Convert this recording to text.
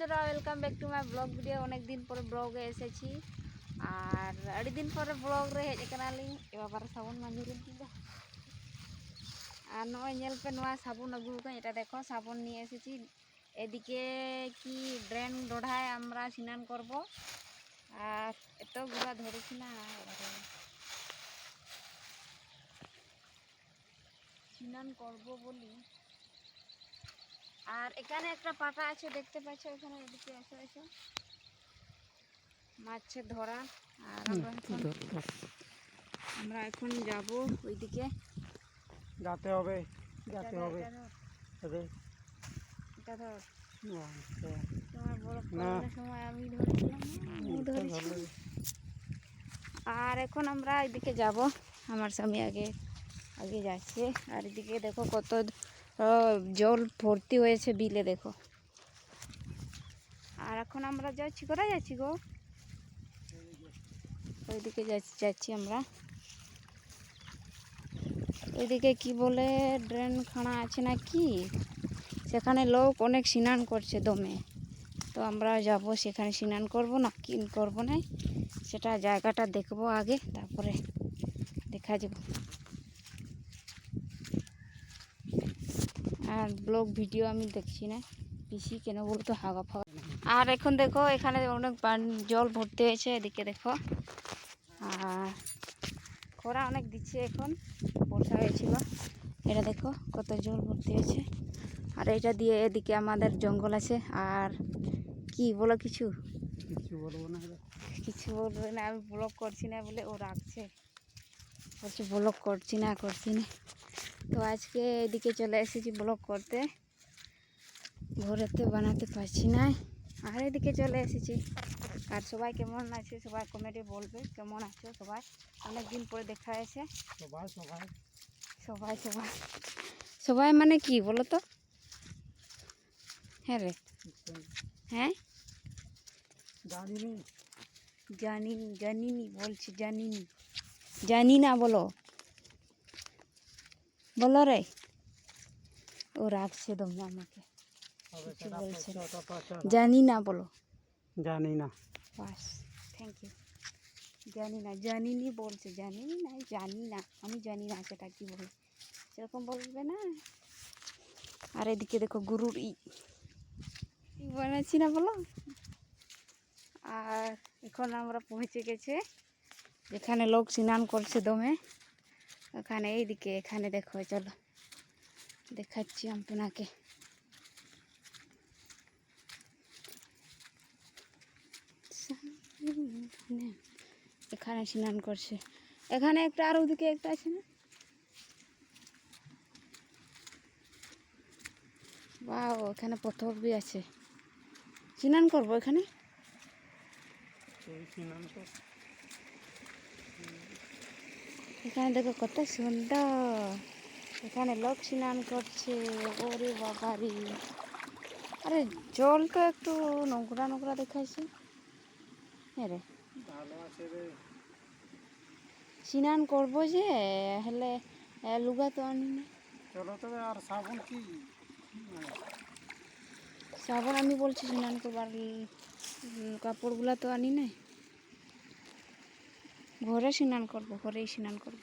বন্ধুরা welcome back to my vlog video অনেক দিন পরে ব্লগে এসেছি। আর আড়ি দিন পরে ব্লগ রে হেজ কানালি এবার সাবুন মাঝুরি দিদা। আর নয় নেলপে নয় সাবুন আগুন এটা দেখো, সাবুন নিয়ে এসেছি। এদিকে কি ড্রেন ডোঢায় আমরা স্নান করব। আর এতগুলা ধরেছি না স্নান করব বলি। আর এখানে একটা পাটা আছে দেখতে পাচ্ছ এখানে? এদিকে এসে এসে মাছের ধরা। আর আমরা এখন আমরা যাব ওইদিকে। যাতে হবে যেতে হবে। এটা ধর, আচ্ছা, তোমার বড় সময় আমি ধরেছিলাম। ভালো। আর এখন আমরা এদিকে যাব। আমার স্বামী আগে আগে যাচ্ছে। আর এদিকে দেখো কত জল ভর্তি হয়েছে বিলে, দেখো। আর এখন আমরা যাচ্ছি, কোথায় যাচ্ছি গো? ওইদিকে যাচ্ছি যাচ্ছি আমরা। ওইদিকে কি বলে, ড্রেন খানা আছে না কি? সেখানে লোক অনেক স্নান করছে দমে। তো আমরা যাব সেখানে স্নান করব না, কি করব না সেটা জায়গাটা দেখব আগে, তারপরে দেখা যাব। আর ব্লগ ভিডিও আমি দেখছি না। বেশি কেন বলতো হাগা ফাগা। আর এখন দেখো এখানে অনেক পান- জল ভর্তি হয়েছে এদিকে দেখো। আর খরা অনেক দিচ্ছে এখন বর্ষা হয়েছিল। এটা দেখো কত জল ভর্তি হয়েছে। আর এটা দিয়ে এদিকে আমাদের জঙ্গল আছে। আর কি বলো কিছু? কিছু বলব না কিছু বলবে না আমি ব্লগ করছি না বলে ও রাখছে। বলছে ব্লগ করছি না করছি না। তো আজকে এদিকে চলে এসেছি ব্লগ করতে। ঘরেতে বানাতে পারছি না। আর এদিকে চলে এসেছি। আর সবাই কেমন আছে? সবাই কমেন্টে বলবে কেমন আছো সবাই। অনেক দিন পরে দেখা হয়েছে। সবাই সবাই। সবাই সবাই। সবাই মানে কি বলো তো? হ্যাঁ রে। হ্যাঁ? জানিনি। জানি জানিনি বলছি জানিনি। জানি না বলো। বলো রে। ও রাখছে দম আমাকে। কিছু বলছে। না। জানি না বলো। জানি না। বাস থ্যাংক ইউ জানি না জানিনি বলছে জানিনি না জানি না। আমি জানি না সেটা কি বলে। সেরকম বলবে না। আর এদিকে দেখো গুরুর ই ই বানাচ্ছি না বলো? আর এখন আমরা পৌঁছে গেছে যেখানে লোক স্নান করছে দমে। ওখানে এইদিকে, এখানে দেখো, চলো। দেখাচ্ছি আপনাকে। এখানে স্নান করছে। এখানে একটা আর ওদিকে একটা আছে না? বাও এখানে পথর বি আছে। স্নান করব এখানে? স্নান এখানে দেখো কত সুন্দর। এখানে লোক স্নান করছে ওরে বাবারি। আরে জলটা একটু নোংরা নোংরা দেখাইছে। হ্যাঁ রে। স্নান করব যে হলে লুগা তো আনি না। চলো তবে আর সাবুন কি? সাবান আমি বলছি স্নান করবার কাপড়গুলা তো আনি নাই। ঘরে স্নান করব ঘরেই স্নান করব।